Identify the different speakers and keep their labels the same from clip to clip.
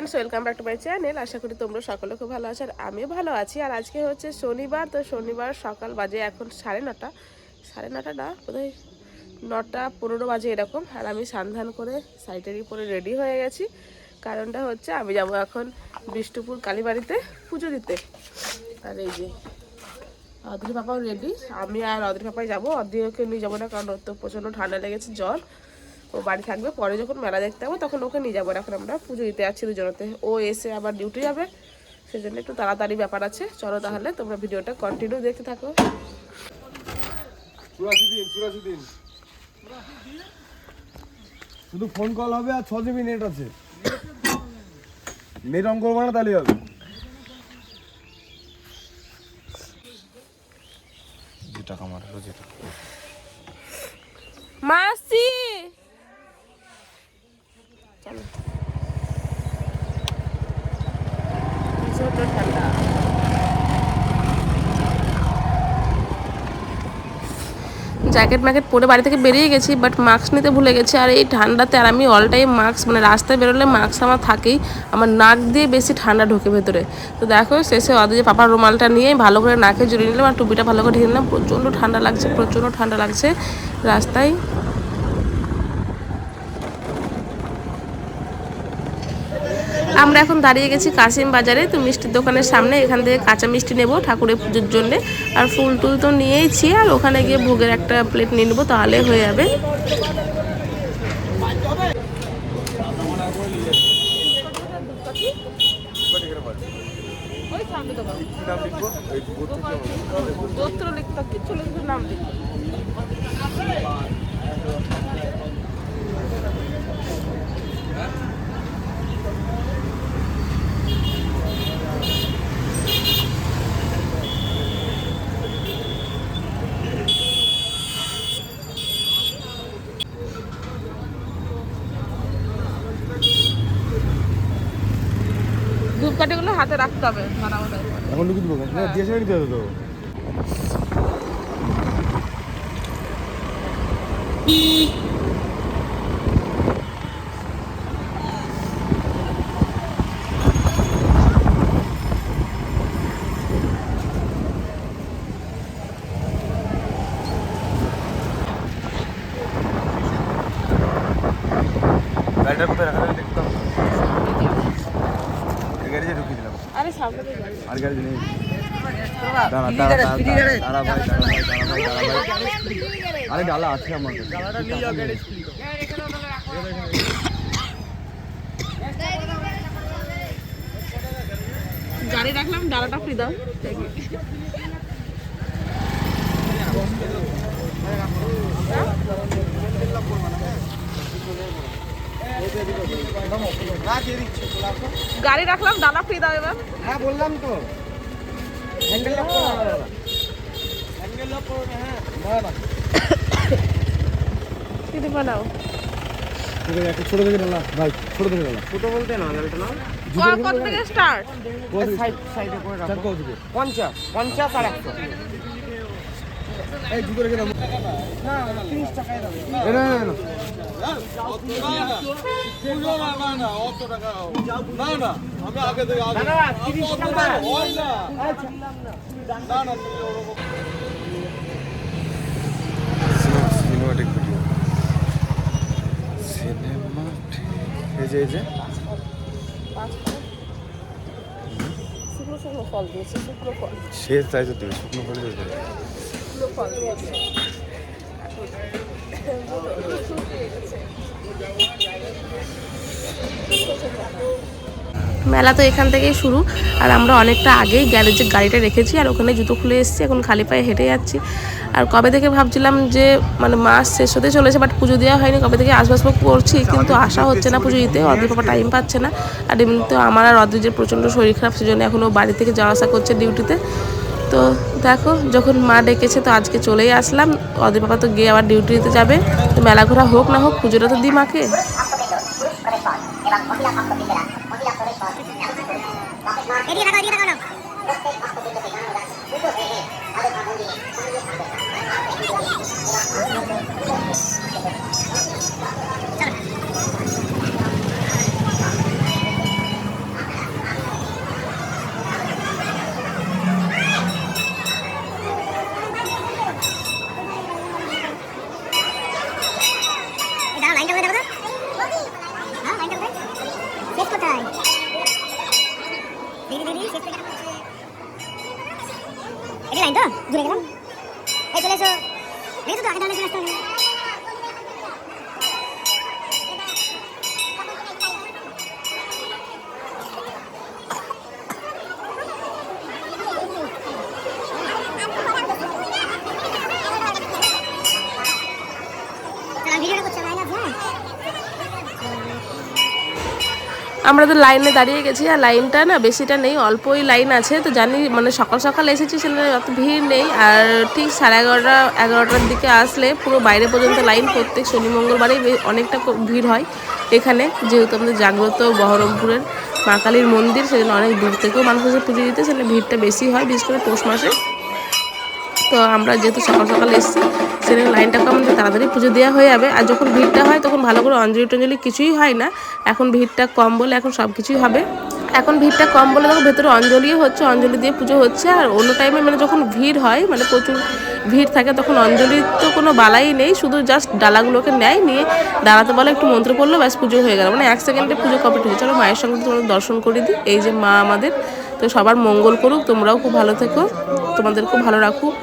Speaker 1: Friends welcome back to my channel আশা করি তোমরা সকলে খুব ভালো আছো আর আমিও ভালো আছি। আর আজকে হচ্ছে শনিবার, তো শনিবার সকাল বাজে এখন সাড়ে নটা। সাড়ে নটা না, বোধহয় নটা পনেরো বাজে এরকম। আর আমি সান্ধান করে সাইটেরই পরে রেডি হয়ে গেছি। কারণটা হচ্ছে আমি যাব এখন বিষ্ণুপুর কালীবাড়িতে পুজো দিতে। আর এই যে, অদ্রি পাপাও রেডি আমি আর অদ্রি পাপাই যাব। অদ্রিকে নিয়ে যাব না, কারণ ওর তো প্রচণ্ড ঠান্ডা লেগেছে জ্বর। ও বাড়ি থাকবে পরে যখন মেলা দেখতে যাব তখন ওকে নিয়ে যাব। এখন আমরা পুজো দিতে যাচ্ছি দুজনতে। ও এসে আবার ডিউটি যাবে সেজন্য একটু তাড়াতাড়ি ব্যাপার আছে। চলো তাহলে তোমরা ভিডিওটা কন্টিনিউ দেখতে থাকো।
Speaker 2: চুরাশি দিন চুরাশি দিন। শুধু ফোন কল হবে আর ছ জিবি নেট আছে। নেট অন করব না তাহলে হবে যে টাকা মারলো যেটা
Speaker 1: মাসি চলো প্রচণ্ড ঠান্ডা জ্যাকেট ম্যাকেট পরে বাড়ি থেকে বেরিয়ে গেছি বাট মাস্ক নিতে ভুলে গেছি। আর এই ঠান্ডাতে আর আমি অল টাইম মাস্ক মানে রাস্তায় বেরোলে মাস্ক আমার থাকেই। আমার নাক দিয়ে বেশি ঠান্ডা ঢোকে ভেতরে। তো দেখো, শেষে অদে পাপার রুমালটা নিয়ে ভালো করে নাকে জড়িয়ে নিলাম আর টুপিটা ভালো করে ঢেকে নিলাম। প্রচণ্ড ঠান্ডা লাগছে, প্রচণ্ড ঠান্ডা লাগছে রাস্তায়। আমরা এখন দাঁড়িয়ে গেছি কাশিম বাজারে, তো মিষ্টির দোকানের সামনে। এখান থেকে কাঁচা মিষ্টি নেব ঠাকুরের পুজোর জন্য। আর ফুল টুল তো নিয়েইছি আর ওখানে গিয়ে ভোগের একটা প্লেট নিয়ে নেব, তাহলে হয়ে যাবে। লিখতে নাম ধূপকাঠিগুলো হাতে রাখতে হবে
Speaker 2: এখন ঢুকে দেবো না দিয়েছে নিতে হবে তো। গাড়িটা কোথায় রাখা যাবে দেখতাম এই গাড়িতে ঢুকিয়ে দিলাম
Speaker 1: আরে সামনে দিয়ে যাবে।
Speaker 2: আর ডালা আছে আমার
Speaker 1: গাড়ি রাখলাম ডালাটা ফ্রি দাও। গাড়ি রাখলাম ডালা ফ্রি দাও এবার।
Speaker 3: হ্যাঁ বললাম তো। হ্যান্ডেল লক করো হ্যান্ডেল লক করো না হ্যাঁ না না
Speaker 1: দিদি বানাও।
Speaker 2: ঠিক আছে একটা ছোট থেকে ডালা ভাই ছোট থেকে ডালা
Speaker 3: ছোট বলতে না গাড়িটা না
Speaker 1: কত থেকে স্টার্ট
Speaker 3: সাইড সাইডে করে রাখো।
Speaker 2: কত থেকে
Speaker 3: পঞ্চাশ পঞ্চাশ আর একশো।
Speaker 2: এই জুতো রেখে দাও।
Speaker 3: না তিরিশ টাকায় দাও।
Speaker 2: না না না এই যে সে চাই তো দেবে শুকনো করে দেবে
Speaker 1: শুকনো ফল দিয়েছে মেলা তো এখান থেকেই শুরু, আর আমরা অনেকটা আগেই গ্যারেজে গাড়িটা রেখেছি, আর ওখানে জুতো খুলে এসেছি, এখন খালি পায়ে হেঁটে যাচ্ছি। আর কবে থেকে ভাবছিলাম যে মানে মাস শেষ হতে চলেছে বাট পুজো দেওয়া হয়নি, কবে থেকে আসবাস করছি কিন্তু আসা হচ্ছে না পুজো দিতে, অদ্রি পাপা টাইম পাচ্ছে না। আর এমনিতেও আমার আর অদ্রি যে প্রচণ্ড শরীর খারাপ, সেজন্য এখনও বাড়ি থেকে যাওয়া আসা করছে ডিউটিতে তো দেখো, যখন মা ডেকেছে তো আজকে চলেই আসলাম। অদের বাবা তো গিয়ে আবার ডিউটিতে যাবে। তো মেলা ঘোরা হোক না হোক, পুজোটা তো দিই মাকে।
Speaker 4: এদিকে जुड़ेगा
Speaker 1: আমরা তো লাইনে দাঁড়িয়ে গেছি আর লাইনটা না বেশিটা নেই, অল্পই লাইন আছে। তো জানি মানে সকাল সকাল এসেছি সেখানে অত ভিড় নেই। আর ঠিক সাড়ে এগারোটা, এগারোটার দিকে আসলে পুরো বাইরে পর্যন্ত লাইন প্রত্যেক শনি, মঙ্গলবারেই অনেকটা ভিড় হয় এখানে। যেহেতু আমাদের জাগ্রত বহরমপুরের মা কালীর মন্দির সেখানে অনেক দূর থেকেও মানুষ এসে পুজো দিতে সেখানে ভিড়টা বেশি হয়, বিশেষ করে পৌষ মাসে। তো আমরা যেহেতু সকাল সকাল এসেছি সেখানে লাইনটা কম আমাদের তাড়াতাড়ি পুজো দেওয়া হয়ে যাবে। আর যখন ভিড়টা হয় তখন ভালো করে অঞ্জলি টঞ্জলি কিছুই হয় না। এখন ভিড়টা কম বলে এখন সব কিছুই হবে। এখন ভিড়টা কম বলে তখন ভেতরে অঞ্জলিও হচ্ছে, অঞ্জলি দিয়ে পুজো হচ্ছে। আর অন্য টাইমে মানে যখন ভিড় হয় মানে প্রচুর ভিড় থাকে তখন অঞ্জলির তো কোনো বালাই নেই, শুধু জাস্ট ডালাগুলোকে নেয়, নিয়ে দাঁড়াতে বলে, একটু মন্ত্র পড়ল, ব্যাস পুজো হয়ে গেল। মানে এক সেকেন্ডে পুজো কমপ্লিট হয়েছে চলো মায়ের সঙ্গে তোমাদের দর্শন করে দিই। এই যে মা আমাদের, তো সবার মঙ্গল করুক, তোমরাও খুব ভালো থেকো। তোমাদের খুব ভালো রাখুক।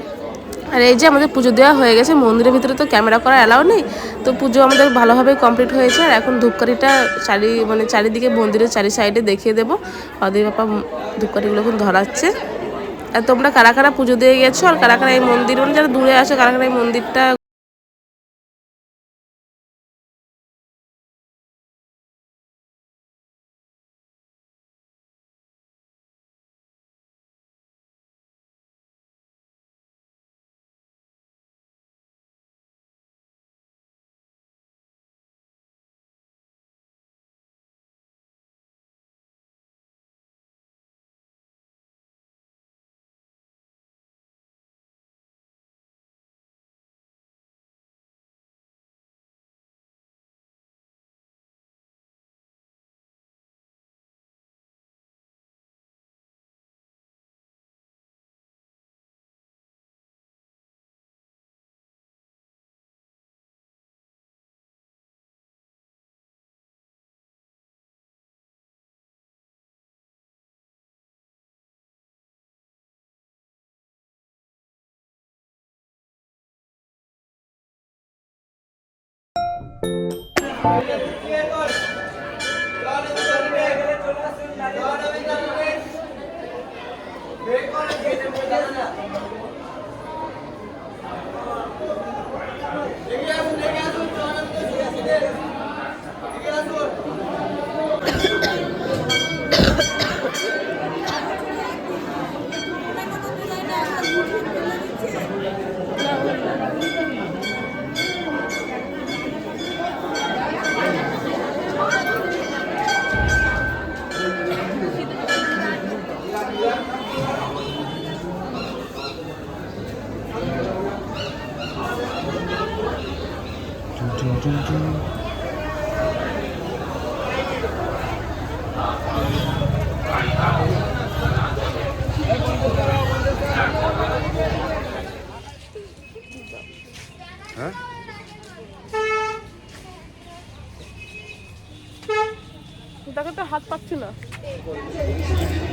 Speaker 1: আর এই যে আমাদের পুজো দেওয়া হয়ে গেছে, মন্দিরের ভিতরে তো ক্যামেরা করা অ্যালাউ নেই, তো পুজো আমাদের ভালোভাবে কমপ্লিট হয়েছে। আর এখন ধূপকাঠিটা চারি মানে চারিদিকে মন্দিরের চারি সাইডে দেখিয়ে দেবো। অদয় বাপা ধূপকাঠিগুলো এখন ধরাচ্ছে। আর তোমরা কারা কারা পুজো দিয়ে গেছো? আর কারা কারা এই মন্দির মানে যারা দূরে আসো, কারা কারা এই মন্দিরটা
Speaker 2: হ্যাঁ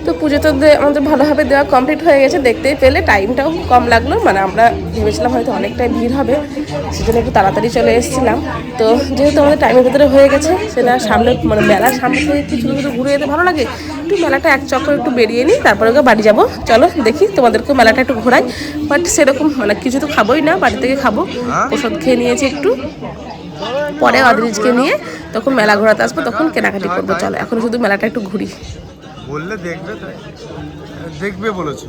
Speaker 1: তো পুজো তো আমাদের ভালোভাবে দেওয়া কমপ্লিট হয়ে গেছে দেখতেই পেলে। টাইমটাও কম লাগল মানে আমরা ভেবেছিলাম হয়তো অনেকটাই ভিড় হবে সেজন্য একটু তাড়াতাড়ি চলে এসেছিলাম। তো যেহেতু আমাদের টাইমের ভেতরে হয়ে গেছে সেটা সামনে মানে মেলার সামনে থেকে একটু ছোটো ছোটো ঘুরে যেতে ভালো লাগে একটু মেলাটা এক চক্কর একটু বেরিয়ে নিই তারপরে ওকে বাড়ি যাব। চলো দেখি তোমাদেরকে মেলাটা একটু ঘোরাই। বাট সেরকম মানে কিছু তো খাবোই না বাড়ি থেকে খাব। ওষুধ খেয়ে নিয়েছি একটু। পরে অদ্রিজকে নিয়ে তখন মেলা ঘোরাতে আসব তখন কেনাকাটি করব। চলো এখন শুধু মেলাটা একটু ঘুরি।
Speaker 2: বললে দেখবে দেখবে বলেছ।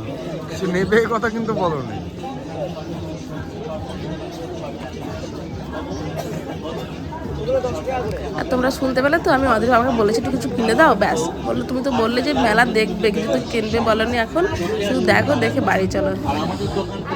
Speaker 2: সে নেবে কথা কিন্তু বলো নি।
Speaker 1: আর তোমরা শুনতে পেলে তো আমি অধীর আমাকে বলেছি একটু কিছু কিনে দাও ব্যাস। বলল তুমি তো বললে যে মেলা দেখবে কিছু তো কিনবে বলনি এখন। শুধু দেখো দেখে বাড়ি চলো।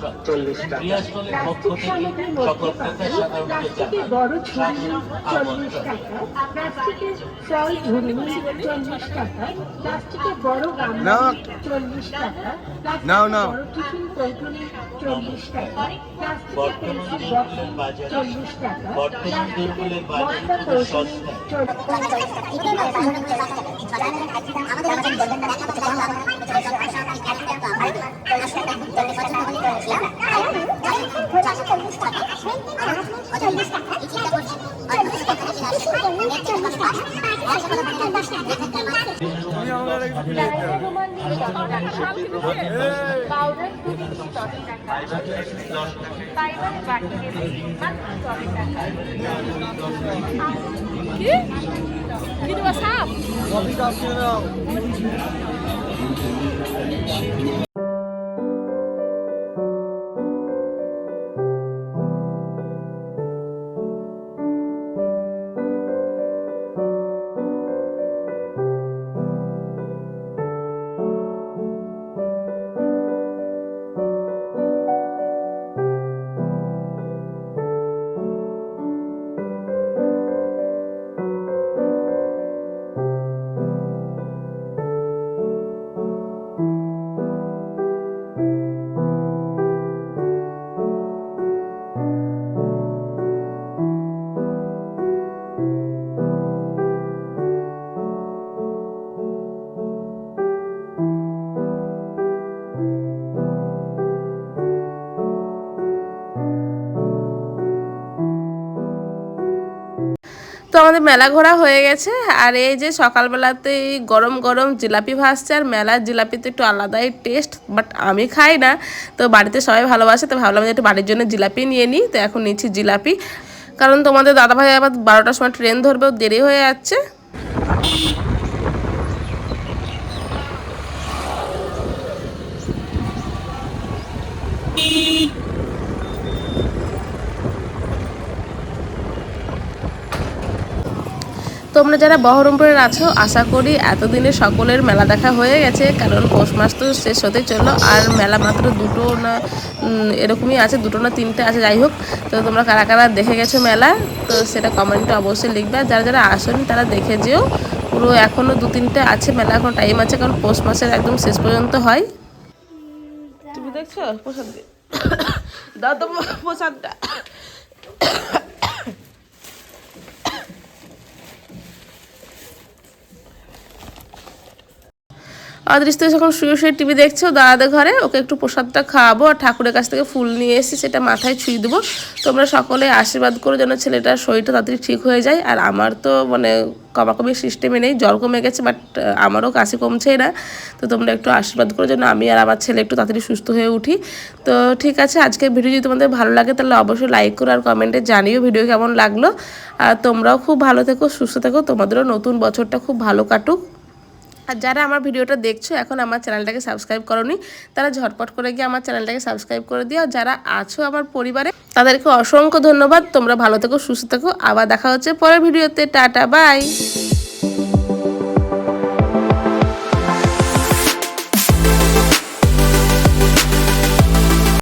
Speaker 5: আমন্ত্রণ ক্রিয়াস্থলের পক্ষ থেকে সকল ক্রেতা সাধারণকে
Speaker 6: বড় ঝুড়ি চল্লিশ টাকা। প্লাস্টিকের ফল ঝুড়ি চল্লিশ টাকা। প্লাস্টিকের বড় গামলা চল্লিশ টাকা।
Speaker 2: নাও,
Speaker 6: প্লাস্টিকের
Speaker 2: নাও।
Speaker 6: বড় টিফিন কৌটুলি চল্লিশ টাকা। প্লাস্টিকের চল্লিশ টাকা। মশলা কৌটুলি
Speaker 7: দশ টাকা।
Speaker 1: কি কি দেবো সাপ আমাদের মেলা ঘোরা হয়ে গেছে। আর এই যে সকালবেলাতে গরম গরম জিলাপি ভাসছে আর মেলার জিলাপি তো একটু আলাদাই টেস্ট বাট আমি খাই না। তো বাড়িতে সবাই ভালোবাসে, তো ভাবলাম যে একটু বাড়ির জন্য জিলাপি নিয়ে নিই। তো এখন নিচ্ছি জিলাপি। কারণ তোমাদের দাদাভাই আবার বারোটার সময় ট্রেন ধরবে দেরি হয়ে যাচ্ছে। তোমরা যারা বহরমপুরের আছো, আশা করি এতদিনে সকলের মেলা দেখা হয়ে গেছে, কারণ পৌষ মাস তো শেষ হতে চলল, আর মেলা মাত্র দুটো না এরকমই আছে, দুটো না তিনটে আছে, যাই হোক। তো তোমরা কারা কারা দেখে গেছো মেলা, তো সেটা কমেন্টে অবশ্যই লিখবে। আর যারা যারা আসনি, তারা দেখে যেও। পুরো এখনও দু তিনটে আছে, মেলা এখন টাইম আছে, কারণ পৌষ মাসের একদম শেষ পর্যন্ত হয়। তুমি দেখছ? প্রসাদ দাও তো প্রসাদটা। অদৃষ্ট যখন শুয়ে শুয়ে টিভি দেখছে, ও দাদাদের ঘরে, ওকে একটু প্রসাদটা খাওয়াবো আর ঠাকুরের কাছ থেকে ফুল নিয়ে এসে সেটা মাথায় ছুঁয়ে দেবো। তোমরা সকলে আশীর্বাদ করো যেন ছেলেটার শরীরটা তাড়াতাড়ি ঠিক হয়ে যায়। আর আমার তো মানে কমাকমি সিস্টেমে নেই, জ্বর কমে গেছে বাট আমারও কাশি কমছেই না তো তোমরা একটু আশীর্বাদ করো যেন আমি আর আমার ছেলে একটু তাড়াতাড়ি সুস্থ হয়ে উঠি। তো ঠিক আছে, আজকের ভিডিও যদি তোমাদের ভালো লাগে, তাহলে অবশ্যই লাইক করো আর কমেন্টে জানিও ভিডিও কেমন লাগল। আর তোমরাও খুব ভালো থেকো, সুস্থ থেকো। তোমাদেরও নতুন বছরটা খুব ভালো কাটুক। আর যারা আমার ভিডিওটা দেখছ, এখন আমার চ্যানেলটাকে সাবস্ক্রাইব করনি, তারা ঝটপট করে গিয়ে আমার চ্যানেলটাকে সাবস্ক্রাইব করে দিও। যারা আছো আমার পরিবারে, তাদেরকে অসংখ্য ধন্যবাদ। তোমরা ভালো থেকো, সুস্থ থেকো। আবার দেখা হচ্ছে পরের ভিডিওতে। টাটা, বাই।